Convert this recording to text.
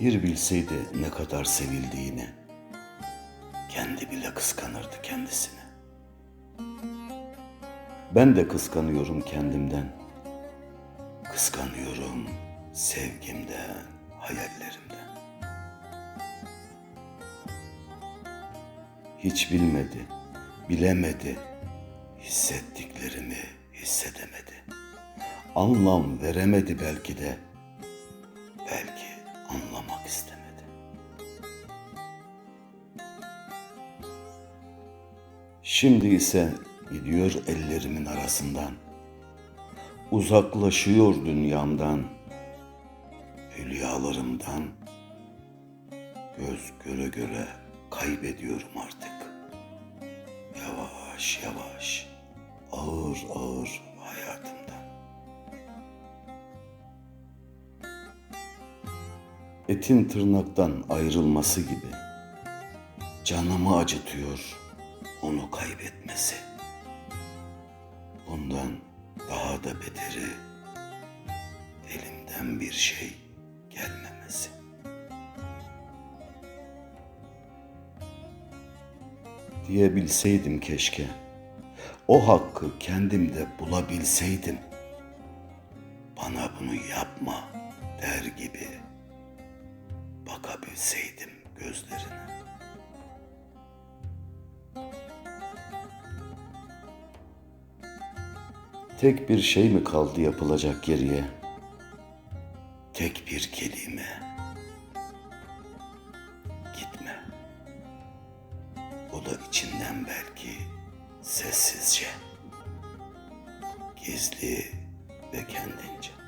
Bir bilseydi ne kadar sevildiğini, kendi bile kıskanırdı kendisini. Ben de kıskanıyorum kendimden. Kıskanıyorum sevgimden, hayallerimden. Hiç bilmedi, bilemedi, hissettiklerimi hissedemedi. Anlam veremedi belki de, istemedi. Şimdi ise gidiyor ellerimin arasından. Uzaklaşıyor dünyamdan, hülyalarımdan. Göz göre göre kaybediyorum artık. Yavaş yavaş, ağır ağır hayatımdan. Etin tırnaktan ayrılması gibi canımı acıtıyor onu kaybetmesi. Bundan daha da beteri elimden bir şey gelmemesi. Diyebilseydim keşke. O hakkı kendimde bulabilseydim. Bana bunu yapma bakabilseydim gözlerine. Tek bir şey mi kaldı yapılacak geriye? Tek bir kelime. Gitme. O da içinden belki sessizce, gizli ve kendince.